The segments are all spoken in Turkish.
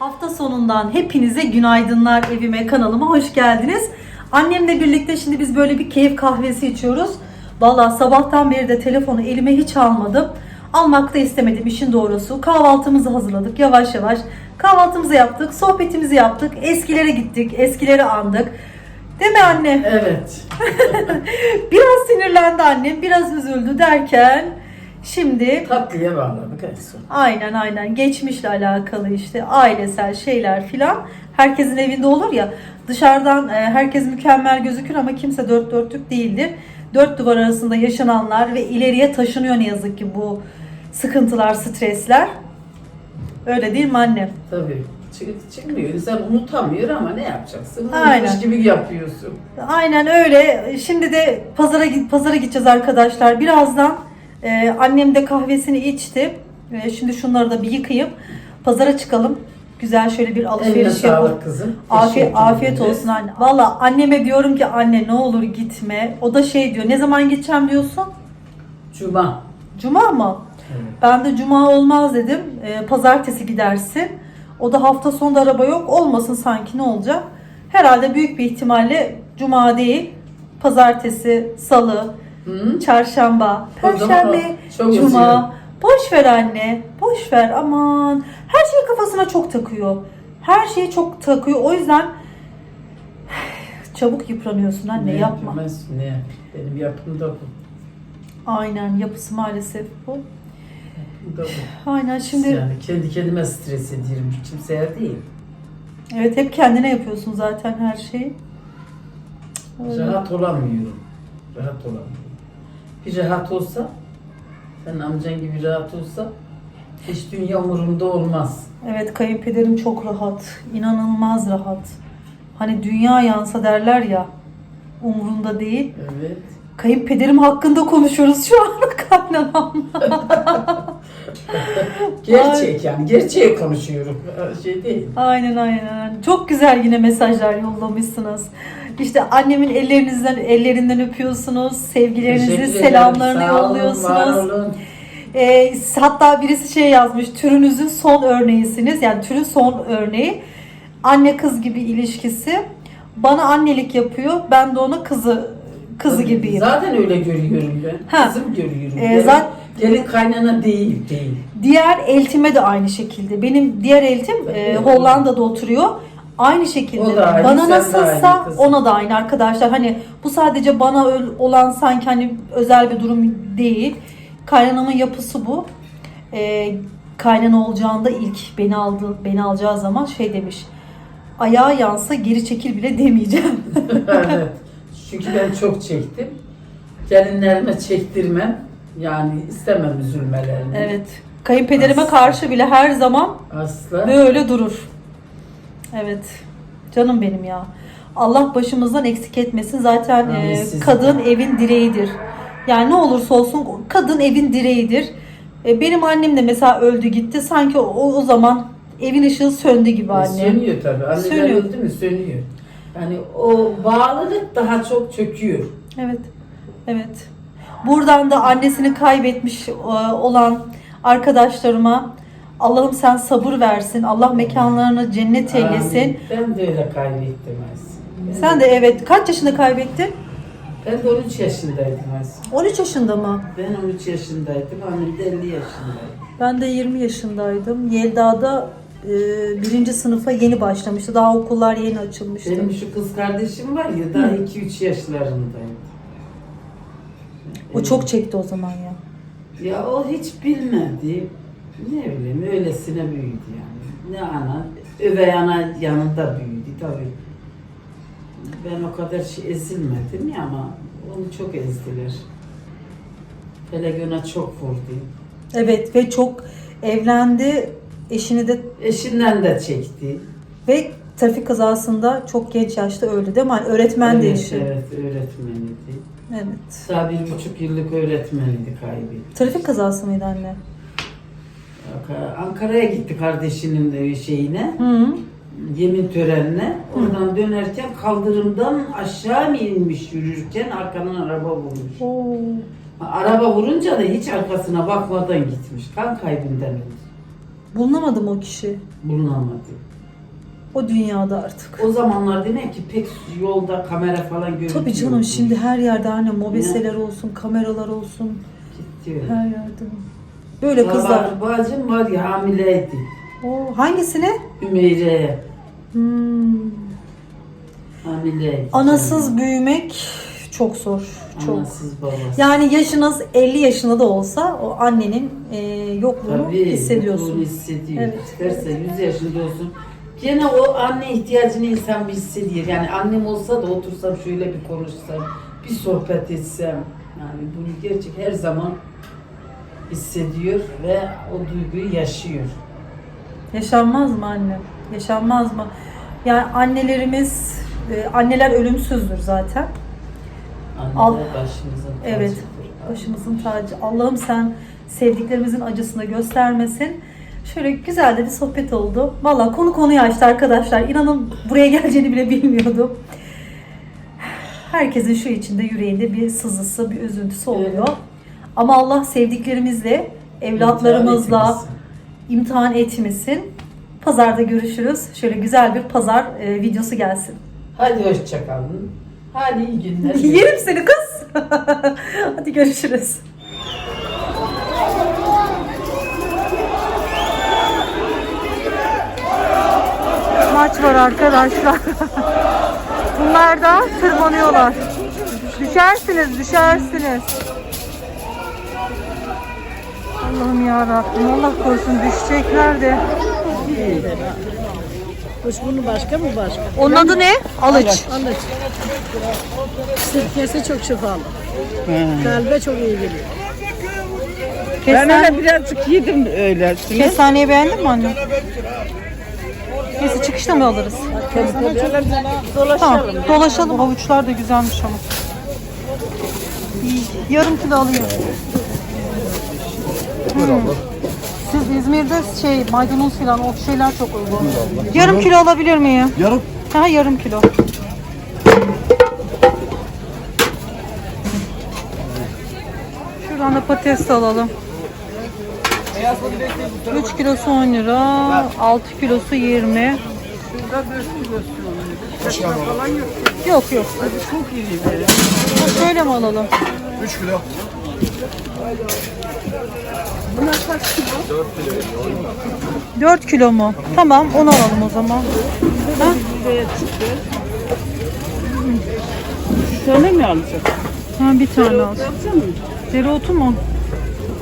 Hafta sonundan hepinize günaydınlar evime kanalıma hoş geldiniz. Annemle birlikte şimdi biz böyle bir keyif kahvesi içiyoruz. Valla sabahtan beri de telefonu elime hiç almadım. Almak da istemedim işin doğrusu. Kahvaltımızı hazırladık yavaş yavaş. Kahvaltımızı yaptık, sohbetimizi yaptık. Eskilere gittik, eskileri andık. Değil mi anne? Evet. Biraz sinirlendi annem, biraz üzüldü derken şimdi Tatlıya bağladık en son. Aynen aynen geçmişle alakalı işte ailesel şeyler filan herkesin evinde olur ya dışarıdan e, herkes mükemmel gözükür ama kimse dört dörtlük değildir. Dört duvar arasında yaşananlar ve ileriye taşınıyor ne yazık ki bu sıkıntılar, stresler. Öyle değil mi anne? Tabii. Çık, çıkmıyor. İnsan unutamıyor ama ne yapacaksın? Aynen. Gibi yapıyorsun. Aynen öyle. Şimdi de pazara pazara gideceğiz arkadaşlar. Birazdan e, annem de kahvesini içti. E, şimdi şunları da bir yıkayıp pazara çıkalım. Güzel şöyle bir alışveriş yapalım. kızım. Afiyet, afiyet olsun anne. Valla anneme diyorum ki anne ne olur gitme. O da şey diyor. Ne zaman gideceğim diyorsun? Cuma. Cuma mı? Evet. Ben de cuma olmaz dedim. Ee, pazartesi gidersin. O da hafta sonunda araba yok. Olmasın sanki ne olacak? Herhalde büyük bir ihtimalle cuma değil. Pazartesi, salı, Hı? çarşamba, perşembe, çok cuma. Boş ver anne. Boş ver aman. Her şeyi kafasına çok takıyor. Her şeyi çok takıyor. O yüzden çabuk yıpranıyorsun anne yapma. yapmaz, Ne? Benim yapım da bu. Aynen yapısı maalesef bu. Bu da bu. Aynen şimdi Yani kendi kendime stres ediyorum. Kimseye değil. evet hep kendine yapıyorsun zaten her şeyi. Öyle. Rahat olamıyorum. Rahat olamıyorum. Bir rahat olsa, sen amcan gibi rahat olsa hiç dünya umurumda olmaz. Evet kayınpederim çok rahat. inanılmaz rahat. Hani dünya yansa derler ya umurunda değil. Evet. Kayınpederim hakkında konuşuyoruz şu an kaynanamla. Gerçek yani. Gerçeği konuşuyorum. Şey değil. Aynen aynen. Çok güzel yine mesajlar yollamışsınız. İşte annemin ellerinizden ellerinden öpüyorsunuz. Sevgilerinizi, selamlarını Sağ olun, yolluyorsunuz. var olun. Ee, hatta birisi şey yazmış. Türünüzün son örneğisiniz. Yani türün son örneği. Anne kız gibi ilişkisi. Bana annelik yapıyor. Ben de ona kızı kızı Tabii, gibiyim. Zaten öyle görüyorum ben. Ha. Kızım görüyorum. Ee, gelin, zaten- gelin kaynana değil, değil. Diğer eltime de aynı şekilde. Benim diğer eltim e. Hollanda'da oturuyor. Aynı şekilde. O da aynı, bana sen de nasılsa aynı kızım. ona da aynı arkadaşlar. Hani bu sadece bana öl- olan sanki hani özel bir durum değil. Kaynanamın yapısı bu. E, kaynana olacağında ilk beni aldı, beni alacağı zaman şey demiş. Ayağı yansa geri çekil bile demeyeceğim. evet. Çünkü ben çok çektim. Gelinlerime çektirmem. Yani istemem üzülmelerini. evet. Kayınpederime Asla. karşı bile her zaman Asla. Böyle durur. Evet. Canım benim ya. Allah başımızdan eksik etmesin. Zaten e, kadın evin direğidir. Yani ne olursa olsun kadın evin direğidir. E, benim annem de mesela öldü gitti. Sanki o, o zaman evin ışığı söndü gibi E, anne. Sönüyor tabii. Anneler Sönüyor. öldü mü sönüyor. Yani o bağlılık daha çok çöküyor. Evet. Evet. Buradan da annesini kaybetmiş e, olan arkadaşlarıma Allah'ım sen sabır versin. Allah mekanlarını cennet eylesin. Ben de öyle kaybettim aslında. Sen de evet kaç yaşında kaybettin? Ben de 13 yaşındaydım aslında. 13 yaşında mı? Ben 13 yaşındaydım, annem de 50 yaşındaydı. Ben de 20 yaşındaydım. Yelda'da e, birinci sınıfa yeni başlamıştı. Daha okullar yeni açılmıştı. Benim şu kız kardeşim var ya daha 2-3 yaşlarındaydı. O çok çekti o zaman ya. Ya o hiç bilmedi. Ne bileyim öylesine büyüdü yani. Ne ana, övey ana yanında büyüdü tabii. Ben o kadar şey ezilmedim ya ama onu çok ezdiler. Felek ona çok vurdu. Evet ve çok evlendi. Eşini de Eşinden de çekti. ve trafik kazasında çok genç yaşta öldü değil mi? Hani Öğretmen de evet, eşi. Evet, öğretmeniydi. Evet. Daha bir buçuk yıllık öğretmeniydi kaybetti. Trafik kazası mıydı anne? Ankara'ya gitti kardeşinin de şeyine. Hı. yemin törenine. Oradan dönerken kaldırımdan aşağı mı inmiş yürürken arkadan araba vurmuş. Oo. Araba vurunca da hiç arkasına bakmadan gitmiş. Kan kaybından öldü. Bulunamadı mı o kişi? Bulunamadı. O dünyada artık. O zamanlar demek ki pek yolda kamera falan görüntü Tabii canım yoktu. şimdi her yerde anne mobeseler olsun, kameralar olsun. Gitti. Her yerde. Böyle kızlar. Bak, Bacım var ya hamileydi. Oo, hangisine? Ümeyre'ye Hmm. hamileydi. Anasız büyümek çok zor. Çok. Anasız babası. Yani yaşınız 50 yaşında da olsa o annenin e, yokluğunu Tabii, hissediyorsun. yokluğunu hissediyor. Evet. İsterse 100 yaşında olsun. Gene o anne ihtiyacını insan bir hissediyor. Yani annem olsa da otursam şöyle bir konuşsam, bir sohbet etsem. Yani bunu gerçek her zaman hissediyor ve o duyguyu yaşıyor. Yaşanmaz mı anne? Yaşanmaz mı? Yani annelerimiz, e, anneler ölümsüzdür zaten. Anneler Al- başımızın Evet, tacıdır. başımızın tacı. Allah'ım sen sevdiklerimizin acısını göstermesin. Şöyle güzel de bir sohbet oldu. Valla konu konuyu açtı arkadaşlar. İnanın buraya geleceğini bile bilmiyordum. Herkesin şu içinde yüreğinde bir sızısı, bir üzüntüsü oluyor. Evet. Ama Allah sevdiklerimizle, evlatlarımızla İmtihan imtihan etmesin. Pazarda görüşürüz. Şöyle güzel bir pazar e, videosu gelsin. Hadi hoşçakalın. Hadi iyi günler. Yerim seni kız. Hadi görüşürüz. Maç var arkadaşlar. Bunlar da tırmanıyorlar. Düşersiniz, düşersiniz. Allah'ım ya Rabbim, Allah korusun düşecekler de. Kuş bunu başka mı başka? Onun adı ne? Alıç. Alıç. Sirkesi çok şifalı. Kalbe çok iyi geliyor. Ben Kesen, öyle birazcık yedim öyle. kesaneyi beğendin mi anne? Neyse çıkışta mı alırız? Tamam, dolaşalım. Havuçlar da güzelmiş ama. İyi, Yarım kilo alayım. Hmm. Siz İzmir'de şey maydanoz falan o şeyler çok uygun. Yarım kilo alabilir miyim? Yarım. Ha yarım kilo. Şuradan da patates de alalım. 3 kilosu 10 lira, 6 kilosu 20. Yok yok. Çok iyi. Ha, Şöyle mi alalım? 3 kilo. 4 kilo mu? Tamam onu alalım o zaman. Ha? Söyle mi alacak? ha bir tane al. Dereotu mu?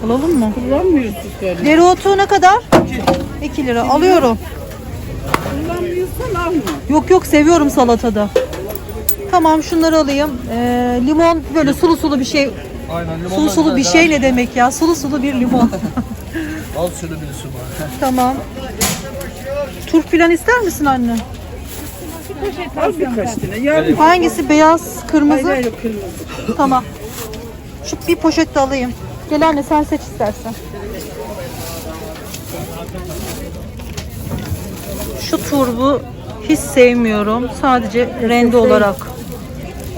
Alalım mı? Kullanmıyorsun söyle. Dereotu ne kadar? 2 lira. Alıyorum. Kullanmıyorsan alma. Yok yok seviyorum salatada. Tamam şunları alayım. Ee, limon böyle sulu sulu bir şey. Aynen Sulu sulu bir şey ne demek ya? Sulu sulu bir limon. Al şöyle bir su var. tamam. Turp filan ister misin anne? Al birkaç tane. Yarın Hangisi? Beyaz, kırmızı? ayrı kırmızı. Tamam. Şu bir poşet de alayım. Gel anne sen seç istersen. Şu turbu hiç sevmiyorum. Sadece rende olarak.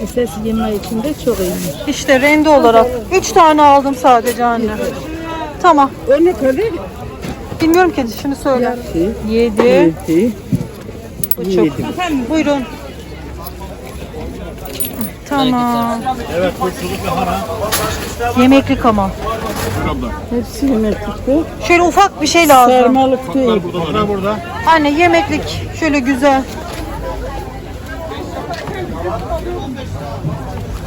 Ses yeme içinde çok iyiymiş. İşte rende olarak. Üç tane aldım sadece anne. Tamam. O ne kadar? Bilmiyorum ki şimdi söyle. Yedi. Yedi. Bu çok. Buyurun. Tamam. Evet lahana. Yemeklik ama. Hepsi yemeklikte. Şöyle ufak bir şey lazım. Sarmalık değil. Burada burada. Anne yemeklik şöyle güzel.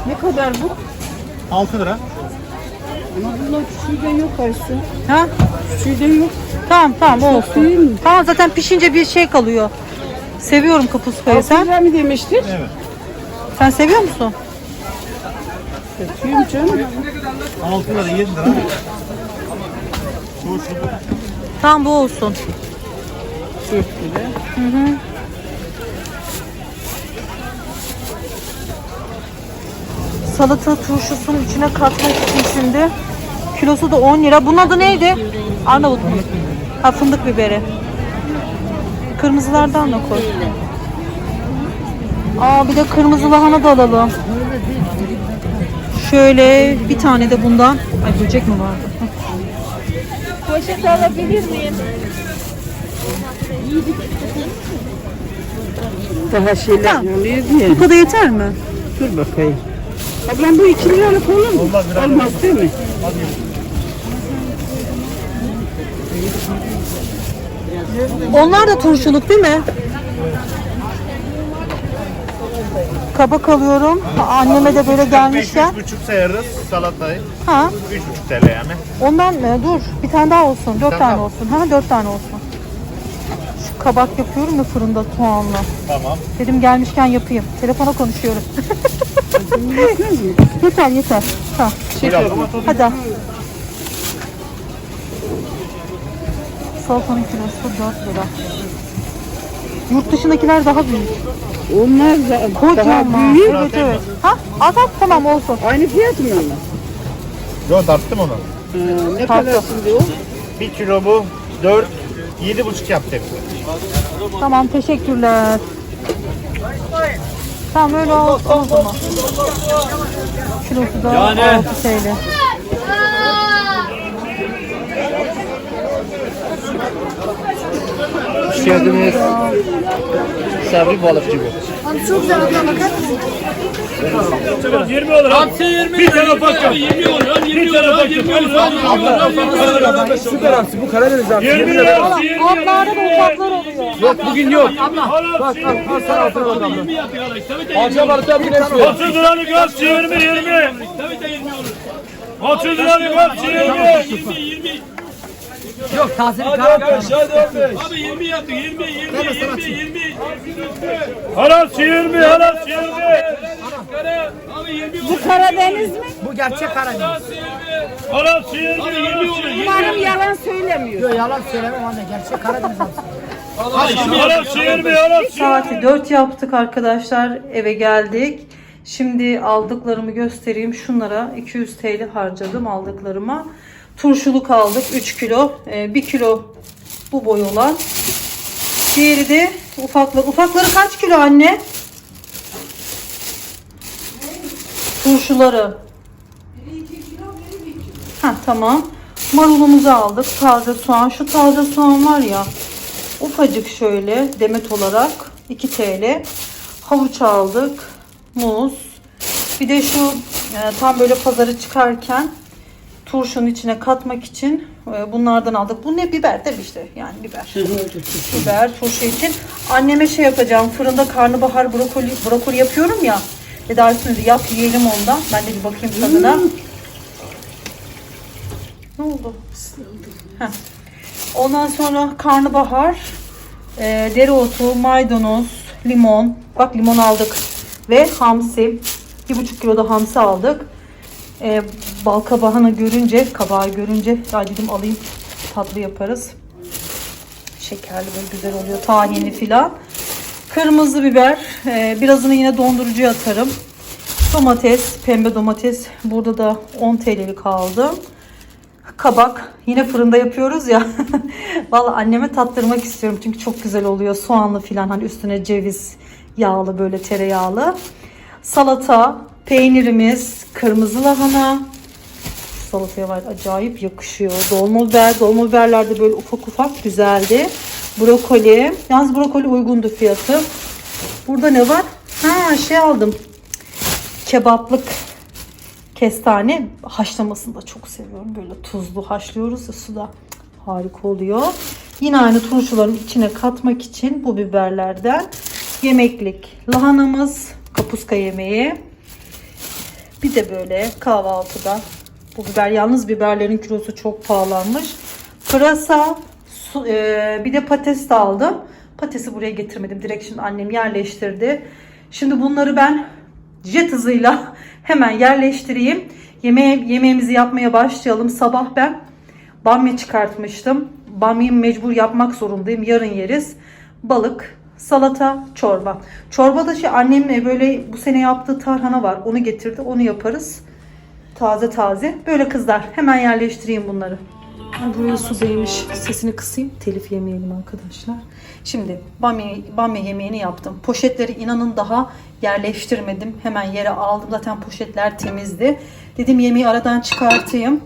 Ne kadar bu? 6 lira. Ama bunlar küçüğüden yok Aysu. Ha? Küçüğüden yok. Tamam tamam o olsun. Değil mi? Tamam zaten pişince bir şey kalıyor. Seviyorum kapuskayı Sen sen. mi demiştin? Evet. Sen seviyor musun? Kötüyüm canım. 6 lira 7 lira. Turşulu. Tamam bu olsun. Çok güzel. Hı hı. Salata turşusunun içine katmak için şimdi. Kilosu da 10 lira. Bunun adı neydi? Arnavut mu? Ha fındık biberi. Kırmızılardan da koy. Aa bir de kırmızı lahana da alalım. Şöyle bir tane de bundan. Ay böcek mi vardı? Poşet alabilir miyim? Daha şeyler Tamam. oluyor diye. Bu kadar yeter mi? Dur bakayım. Ablam bu iki liralık olur mu? Olmaz, biraz Olmaz değil mi? Onlar da turşuluk değil mi? Kabak alıyorum. Anneme de böyle gelmişken. 3,5 sayarız salatayı. Ha, 3,5 TL yani. ondan mı? Dur. Bir tane daha olsun. Dört tane olsun. Ha, dört tane olsun. Kabak yapıyorum ya fırında soğanla. Tamam. Dedim gelmişken yapayım. Telefona konuşuyorum. yeter yeter. Ha. Biraz. Hadi al. Salatanın kilosu 4 lira. Yurt dışındakiler daha büyük. Onlar da daha Kocaman. büyük. Evet evet. Ha? At tamam olsun. Aynı fiyat mı onlar? Yo tarttım onu. Ha, ne kadar şimdi o? 1 kilo bu 4 7,5 yaptı hepsi. Tamam teşekkürler. Tamam öyle olsun o zaman. Kilosu da 6 TL. Hoş geldiniz. Sabri balıkçı bu. Hamsi 20 bir tane bakın. 20 oluyor, 20 oluyor, 20 oluyor. Süper hamsi bu Karadeniz hamsi. 20 lira, 20 Altlarda da ufaklar oluyor. Yok bugün yok. Bak al al sen altına bak abla. 20 20 Akşam arada bugün hepsi yok. 30 liralık hamsi 20, 20. Tabii de 20 olur. 30 liralık hamsi 20. 20, 20. Yok taze bir Karadeniz. Abi 20 yapıyor, 20, 20, 20, 20. Halas 20, halas 20. Abi 20 Bu Karadeniz mi? Bu gerçek Karadeniz. Halas 20, 20 olur. 20 Umarım yalan söylemiyor. Yok yalan söylemem anne gerçek Karadeniz hamsi. Halas 20, halas 20. Saati 4 yaptık arkadaşlar. Eve geldik. Şimdi aldıklarımı göstereyim. Şunlara 200 TL harcadım aldıklarıma. Turşuluk aldık 3 kilo. 1 kilo bu boy olan. Diğeri de ufaklık. Ufakları kaç kilo anne? Turşuları. Ha tamam. Marulumuzu aldık. Taze soğan. Şu taze soğan var ya. Ufacık şöyle demet olarak 2 TL. Havuç aldık. Muz. Bir de şu e, tam böyle pazara çıkarken turşunun içine katmak için e, bunlardan aldık. Bu ne biber de işte yani biber. biber turşu için. Anneme şey yapacağım. Fırında karnabahar brokoli brokoli yapıyorum ya. Tedarisini de yap yiyelim ondan. Ben de bir bakayım tadına. Ne oldu? Heh. Ondan sonra karnabahar, e, dereotu, maydanoz, limon. Bak limon aldık. Ve hamsi. 1,5 kilo da hamsi aldık. E, bal kabağını görünce, kabağı görünce ya dedim alayım tatlı yaparız. Şekerli böyle güzel oluyor. Tahinli filan. Kırmızı biber. E, birazını yine dondurucuya atarım. Domates, pembe domates. Burada da 10 TL'lik aldım kabak. Yine fırında yapıyoruz ya. Vallahi anneme tattırmak istiyorum çünkü çok güzel oluyor. Soğanlı filan hani üstüne ceviz yağlı böyle tereyağlı. Salata, peynirimiz, kırmızı lahana. Salataya var acayip yakışıyor. Dolma biber, dolma biberler de böyle ufak ufak güzeldi. Brokoli. Yalnız brokoli uygundu fiyatı. Burada ne var? Ha şey aldım. Kebaplık kestane haşlamasını da çok seviyorum. Böyle tuzlu haşlıyoruz ya suda. Harika oluyor. Yine aynı turşuların içine katmak için bu biberlerden yemeklik lahanamız, kapuska yemeği. Bir de böyle kahvaltıda bu biber yalnız biberlerin kilosu çok pahalanmış. Pırasa, su- e, bir de patates de aldım. Patatesi buraya getirmedim. Direkt şimdi annem yerleştirdi. Şimdi bunları ben jet hızıyla hemen yerleştireyim. Yemeğe, yemeğimizi yapmaya başlayalım. Sabah ben bamya çıkartmıştım. Bamyayı mecbur yapmak zorundayım. Yarın yeriz. Balık, salata, çorba. Çorba da şey annem böyle bu sene yaptığı tarhana var. Onu getirdi. Onu yaparız. Taze taze. Böyle kızlar. Hemen yerleştireyim bunları. Ay buraya su değmiş. Sesini kısayım. Telif yemeyelim arkadaşlar. Şimdi bamya, bamya yemeğini yaptım. Poşetleri inanın daha yerleştirmedim. Hemen yere aldım. Zaten poşetler temizdi. Dedim yemeği aradan çıkartayım.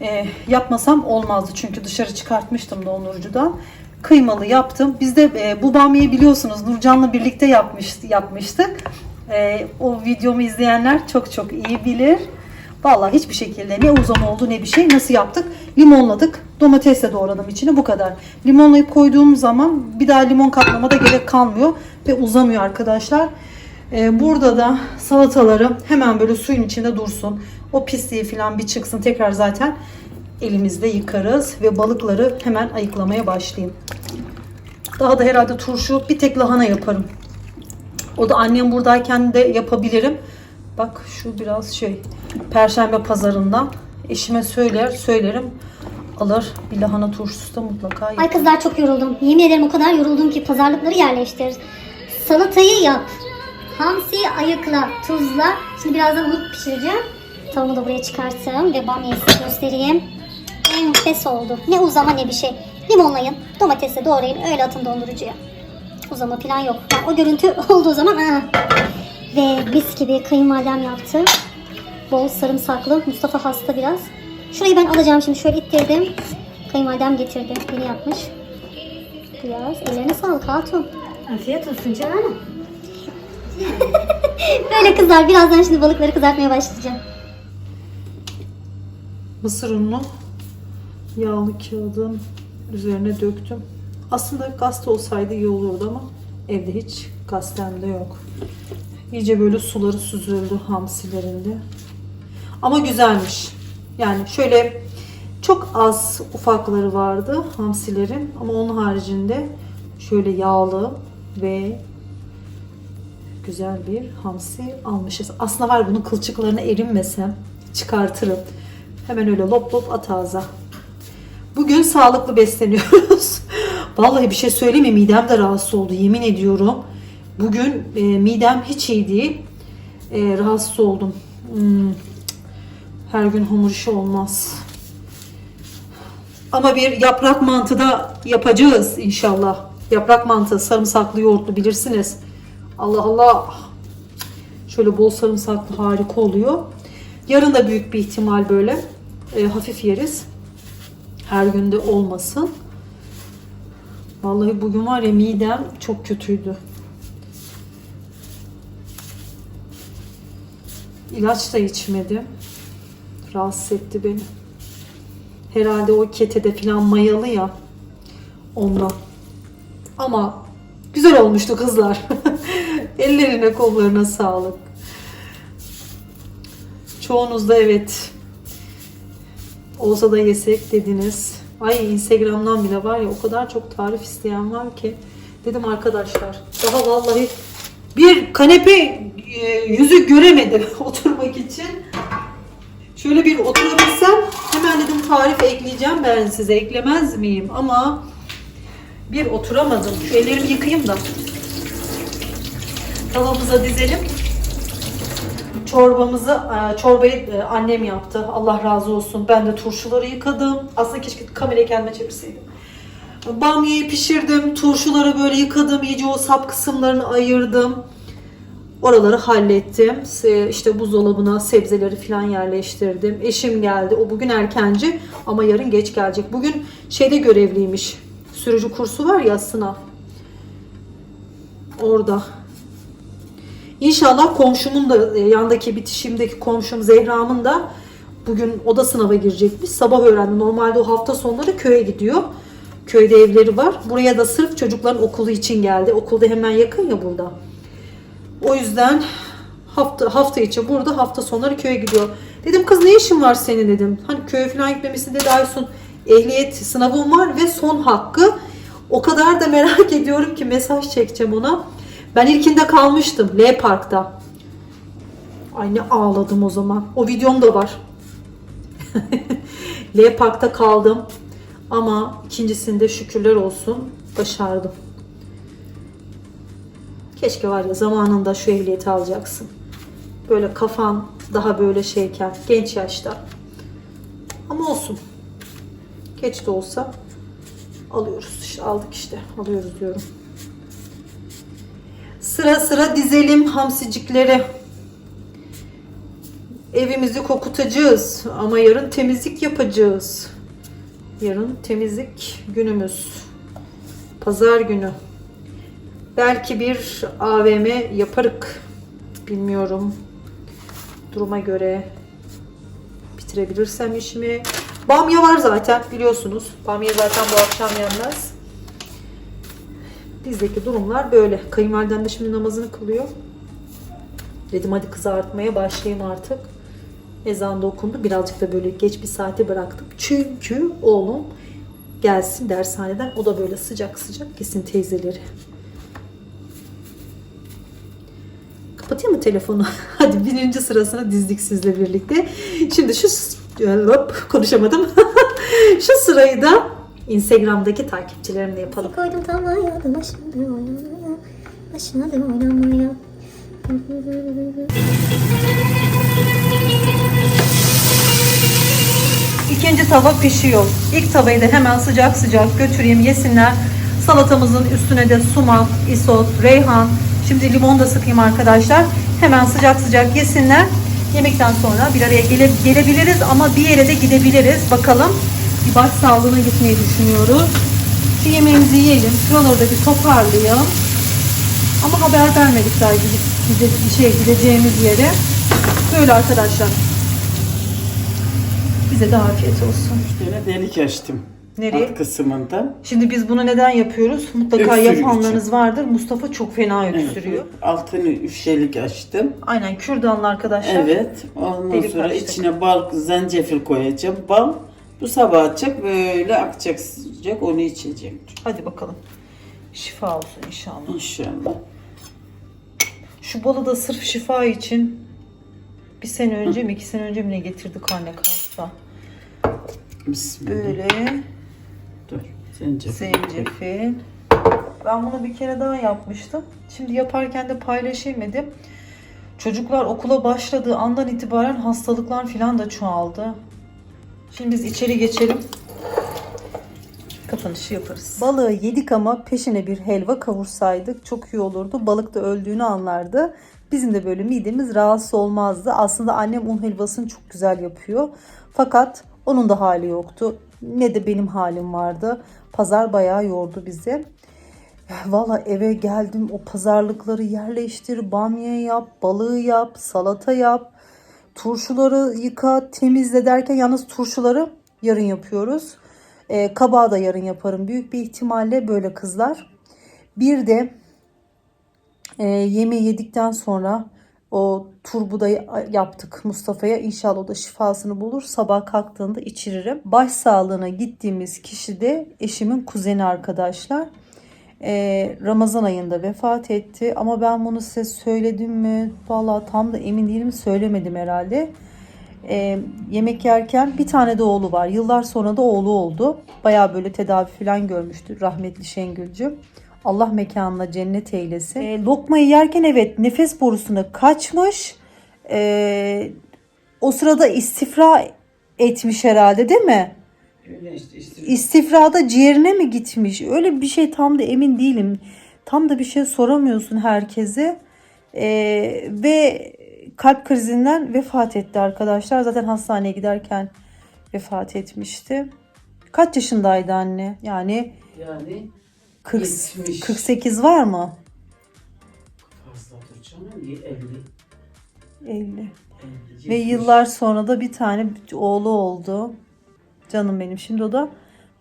Ee, yapmasam olmazdı. Çünkü dışarı çıkartmıştım dondurucudan. Kıymalı yaptım. Biz de e, bu bamyayı biliyorsunuz Nurcan'la birlikte yapmış, yapmıştık. E, o videomu izleyenler çok çok iyi bilir. Vallahi hiçbir şekilde ne uzama oldu ne bir şey. Nasıl yaptık? Limonladık. Domatesle doğradım içine bu kadar. Limonlayıp koyduğum zaman bir daha limon katmama da gerek kalmıyor. Ve uzamıyor arkadaşlar. Ee, burada da salataları hemen böyle suyun içinde dursun. O pisliği falan bir çıksın. Tekrar zaten elimizde yıkarız. Ve balıkları hemen ayıklamaya başlayayım. Daha da herhalde turşu bir tek lahana yaparım. O da annem buradayken de yapabilirim. Bak şu biraz şey Perşembe pazarından eşime söyler söylerim alır bir lahana turşusu da mutlaka yapar. Ay kızlar çok yoruldum. Yemin ederim o kadar yoruldum ki pazarlıkları yerleştir. Salatayı yap. Hamsiyi ayıkla, tuzla. Şimdi birazdan bunu pişireceğim. Tavuğumu da buraya çıkarttım ve bamyayı size göstereyim. Enfes oldu. Ne uzama ne bir şey. Limonlayın, domatesle doğrayın, öyle atın dondurucuya. Uzama falan yok. Yani o görüntü olduğu zaman aa. Ve mis gibi kayınvalidem yaptı. Bol sarımsaklı. Mustafa hasta biraz. Şurayı ben alacağım şimdi. Şöyle ittirdim. Kayınvalidem getirdi. Yeni yapmış. Biraz. Ellerine sağlık hatun. Afiyet olsun canım. Böyle kızlar. Birazdan şimdi balıkları kızartmaya başlayacağım. Mısır ununu yağlı kağıdın üzerine döktüm. Aslında gazete olsaydı iyi olurdu ama evde hiç gazetem de yok. İyice böyle suları süzüldü hamsilerinde. Ama güzelmiş. Yani şöyle çok az ufakları vardı hamsilerin ama onun haricinde şöyle yağlı ve güzel bir hamsi almışız. Aslında var bunun kılçıklarını erinmesem çıkartırım. Hemen öyle lop lop at ağza. Bugün sağlıklı besleniyoruz. Vallahi bir şey söyleyeyim mi? Midem de rahatsız oldu. Yemin ediyorum. Bugün e, midem hiç iyi değil. E, rahatsız oldum. Hmm. Her gün hamur işi olmaz. Ama bir yaprak mantı da yapacağız inşallah. Yaprak mantı sarımsaklı yoğurtlu bilirsiniz. Allah Allah. Şöyle bol sarımsaklı harika oluyor. Yarın da büyük bir ihtimal böyle e, hafif yeriz. Her günde olmasın. Vallahi bugün var ya midem çok kötüydü. İlaç da içmedim. Rahatsız etti beni. Herhalde o ketede falan mayalı ya. Ondan. Ama güzel olmuştu kızlar. Ellerine kollarına sağlık. Çoğunuz da evet olsa da yesek dediniz. Ay Instagram'dan bile var ya o kadar çok tarif isteyen var ki. Dedim arkadaşlar daha vallahi bir kanepe e, yüzü göremedim oturmak için. Şöyle bir oturabilsem hemen dedim tarif ekleyeceğim ben size eklemez miyim ama bir oturamadım. Şu ellerimi yıkayayım da tavamıza dizelim. Çorbamızı, e, çorbayı e, annem yaptı. Allah razı olsun. Ben de turşuları yıkadım. Aslında keşke kamerayı kendime çevirseydim. Bamyayı pişirdim. Turşuları böyle yıkadım. İyice o sap kısımlarını ayırdım. Oraları hallettim. İşte buzdolabına sebzeleri falan yerleştirdim. Eşim geldi. O bugün erkenci ama yarın geç gelecek. Bugün şeyde görevliymiş. Sürücü kursu var ya sınav. Orada. İnşallah komşumun da e, yandaki bitişimdeki komşum Zehra'mın da bugün o da sınava girecekmiş. Sabah öğrendim. Normalde o hafta sonları köye gidiyor. Köyde evleri var. Buraya da sırf çocukların okulu için geldi. Okulda hemen yakın ya burada. O yüzden hafta hafta içi burada hafta sonları köye gidiyor. Dedim kız ne işin var senin dedim. Hani köye falan gitmemişsin dedi Aysun. Ehliyet sınavım var ve son hakkı. O kadar da merak ediyorum ki mesaj çekeceğim ona. Ben ilkinde kalmıştım L Park'ta. Ay ne ağladım o zaman. O videom da var. L Park'ta kaldım. Ama ikincisinde şükürler olsun başardım. Keşke var ya zamanında şu ehliyeti alacaksın. Böyle kafan daha böyle şeyken genç yaşta. Ama olsun. Geç de olsa alıyoruz. İşte aldık işte. Alıyoruz diyorum. Sıra sıra dizelim hamsicikleri. Evimizi kokutacağız ama yarın temizlik yapacağız. Yarın temizlik günümüz. Pazar günü. Belki bir AVM yaparık. Bilmiyorum. Duruma göre bitirebilirsem işimi. Bamya var zaten biliyorsunuz. Bamya zaten bu akşam yenmez. Bizdeki durumlar böyle. Kayınvalidem de şimdi namazını kılıyor. Dedim hadi kızartmaya başlayayım artık. Ezan da okundu. Birazcık da böyle geç bir saate bıraktım. Çünkü oğlum gelsin dershaneden. O da böyle sıcak sıcak kesin teyzeleri. Kapatayım mı telefonu? Hadi birinci sırasına dizdik sizle birlikte. Şimdi şu hop, konuşamadım. şu sırayı da Instagram'daki takipçilerimle yapalım. Koydum tavaya da başladı oynamaya. Başladı oynamaya. İkinci tava pişiyor. İlk tavayı da hemen sıcak sıcak götüreyim yesinler. Salatamızın üstüne de sumak, isot, reyhan. Şimdi limon da sıkayım arkadaşlar. Hemen sıcak sıcak yesinler. Yemekten sonra bir araya gele, gelebiliriz ama bir yere de gidebiliriz. Bakalım. Baş sağlığına gitmeyi düşünüyoruz. Şu yemeğimizi yiyelim. Şuraları da bir toparlayalım. Ama haber vermedik daha gidip şey, gideceğimiz yere. Böyle arkadaşlar. Bize de afiyet olsun. Şöyle delik açtım. Nereye? Alt kısmından. Şimdi biz bunu neden yapıyoruz? Mutlaka Öksürük yapanlarınız için. vardır. Mustafa çok fena öksürüyor. Altını üçgelik açtım. Aynen kürdanlı arkadaşlar. Evet. Ondan Delik sonra açtık. içine bal, zencefil koyacağım. Bal bu sabah atacak böyle akacak sıcak onu içeceğim. Hadi bakalım. Şifa olsun inşallah. İnşallah. Şu balı da sırf şifa için bir sene önce mi iki sene önce mi ne getirdik anne. Bismillah. Böyle Dur. Zencefil. zencefil. Ben bunu bir kere daha yapmıştım. Şimdi yaparken de paylaşayım dedim. Çocuklar okula başladığı andan itibaren hastalıklar falan da çoğaldı. Şimdi biz içeri geçelim. Kapanışı yaparız. Balığı yedik ama peşine bir helva kavursaydık çok iyi olurdu. Balık da öldüğünü anlardı. Bizim de böyle midemiz rahatsız olmazdı. Aslında annem un helvasını çok güzel yapıyor. Fakat onun da hali yoktu. Ne de benim halim vardı. Pazar bayağı yordu bizi. Valla eve geldim o pazarlıkları yerleştir, bamya yap, balığı yap, salata yap, turşuları yıka, temizle derken yalnız turşuları yarın yapıyoruz. Ee, kabağı da yarın yaparım büyük bir ihtimalle böyle kızlar. Bir de e, yemeği yedikten sonra o turbudayı yaptık Mustafa'ya. İnşallah o da şifasını bulur. Sabah kalktığında içiririm. Baş sağlığına gittiğimiz kişi de eşimin kuzeni arkadaşlar. Ee, Ramazan ayında vefat etti. Ama ben bunu size söyledim mi? Vallahi tam da emin değilim. Söylemedim herhalde. Ee, yemek yerken bir tane de oğlu var. Yıllar sonra da oğlu oldu. Baya böyle tedavi falan görmüştü rahmetli Şengülcüm. Allah mekanına cennet eylesin. Ee, lokmayı yerken evet nefes borusuna kaçmış. Ee, o sırada istifra etmiş herhalde değil mi? Öyle işte. İstifrada ciğerine mi gitmiş? Öyle bir şey tam da emin değilim. Tam da bir şey soramıyorsun herkese. Ee, ve kalp krizinden vefat etti arkadaşlar. Zaten hastaneye giderken vefat etmişti. Kaç yaşındaydı anne? Yani Yani 40, Yetmiş. 48 var mı? fazladır canım. 50. 50. 50 Ve yıllar sonra da bir tane oğlu oldu. Canım benim. Şimdi o da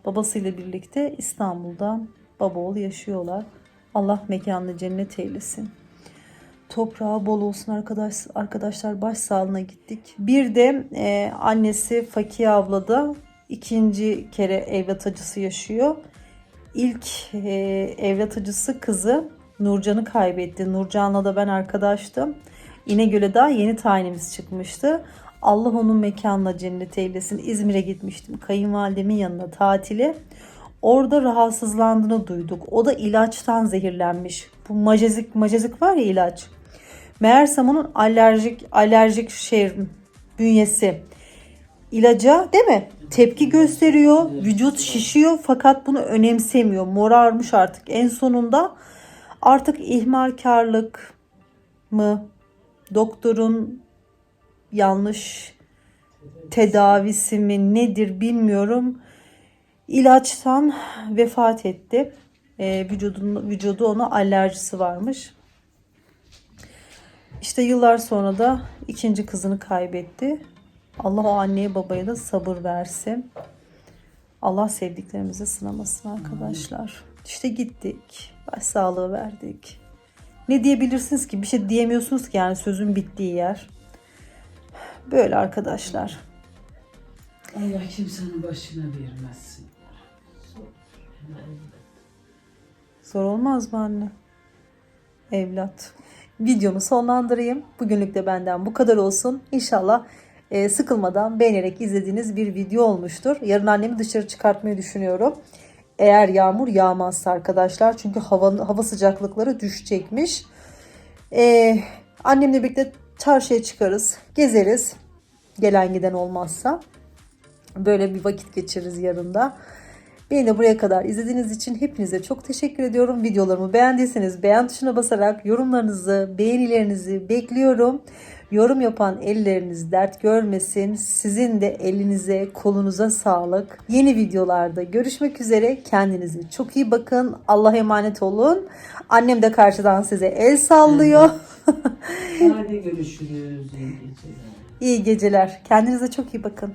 babasıyla birlikte İstanbul'da baba oğul yaşıyorlar. Allah mekanını cennet eylesin. Toprağı bol olsun arkadaş, arkadaşlar baş sağlığına gittik. Bir de e, annesi Fakiye abla da ikinci kere evlat acısı yaşıyor. İlk e, evlat acısı kızı Nurcan'ı kaybetti. Nurcan'la da ben arkadaştım. İnegöl'e daha yeni tayinimiz çıkmıştı. Allah onun mekanına cennet eylesin. İzmir'e gitmiştim kayınvalidemin yanına tatile. Orada rahatsızlandığını duyduk. O da ilaçtan zehirlenmiş. Bu majezik majezik var ya ilaç. Meğersem onun alerjik alerjik şey bünyesi ilaca değil mi? Tepki gösteriyor, vücut şişiyor fakat bunu önemsemiyor. Morarmış artık. En sonunda artık ihmalkarlık mı, doktorun yanlış tedavisi mi nedir bilmiyorum. İlaçtan vefat etti. E, vücudun, vücudu ona alerjisi varmış. İşte yıllar sonra da ikinci kızını kaybetti. Allah o anneye babaya da sabır versin. Allah sevdiklerimizi sınamasın arkadaşlar. İşte gittik. Başsağlığı verdik. Ne diyebilirsiniz ki? Bir şey diyemiyorsunuz ki yani sözün bittiği yer. Böyle arkadaşlar. Allah kimsenin başına vermesin. Zor olmaz mı anne? Evlat. Videomu sonlandırayım. Bugünlük de benden bu kadar olsun. İnşallah e, sıkılmadan beğenerek izlediğiniz bir video olmuştur. Yarın annemi dışarı çıkartmayı düşünüyorum. Eğer yağmur yağmazsa arkadaşlar. Çünkü hava, hava sıcaklıkları düşecekmiş. E, annemle birlikte çarşıya çıkarız. Gezeriz. Gelen giden olmazsa. Böyle bir vakit geçiririz yarın da. Beni de buraya kadar izlediğiniz için hepinize çok teşekkür ediyorum. Videolarımı beğendiyseniz beğen tuşuna basarak yorumlarınızı, beğenilerinizi bekliyorum. Yorum yapan elleriniz dert görmesin. Sizin de elinize, kolunuza sağlık. Yeni videolarda görüşmek üzere. Kendinize çok iyi bakın. Allah'a emanet olun. Annem de karşıdan size el sallıyor. Hadi görüşürüz. İyi geceler. iyi geceler. Kendinize çok iyi bakın.